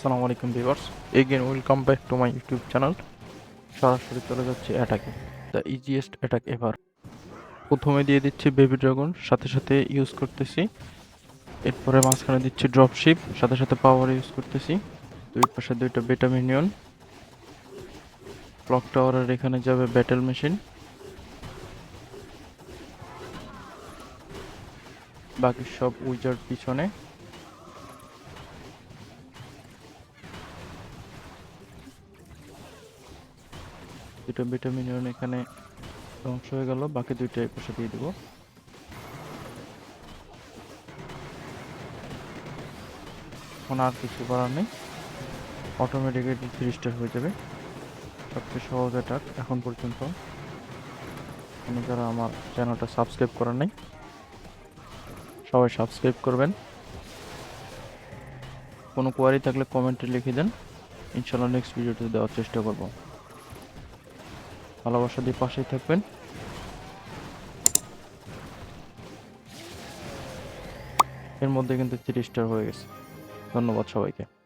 আসসালামু আলাইকুম viewers. Again welcome back to my YouTube channel সরাসরি চলে যাচ্ছে অ্যাটাকে দ্য ইজিয়েস্ট অ্যাটাক এভার প্রথমে দিয়ে দিচ্ছি বেবি ড্রাগন সাথে সাথে ইউজ করতেছি। এরপরে মাঝখানে দিচ্ছি ড্রপশিপ সাথে সাথে পাওয়ার ইউজ করতেছি। দুই পাশে দুইটা বেটা মিনিয়ন ক্লক টাওয়ারের এখানে যাবে ব্যাটেল মেশিন বাকি সব উইজার পিছনে। দুটো ভিটামিন এখানে ধ্বংস হয়ে গেল, বাকি দুইটা এই দিয়ে দেবো। এখন আর কিছু করার নেই। অটোমেটিক্যালি থ্রি স্টার হয়ে যাবে। সবচেয়ে সহজ অ্যাটাক এখন পর্যন্ত। আপনি যারা আমার চ্যানেলটা সাবস্ক্রাইব করার নেই, সবাই সাবস্ক্রাইব করবেন। কোনো কোয়ারি থাকলে কমেন্টে লিখে দেন। ইনশাল্লাহ নেক্সট ভিডিওতে দেওয়ার চেষ্টা করব। ভালোবাসা দিয়ে পাশেই থাকবেন। এর মধ্যে কিন্তু থ্রি স্টার হয়ে গেছে। ধন্যবাদ সবাইকে।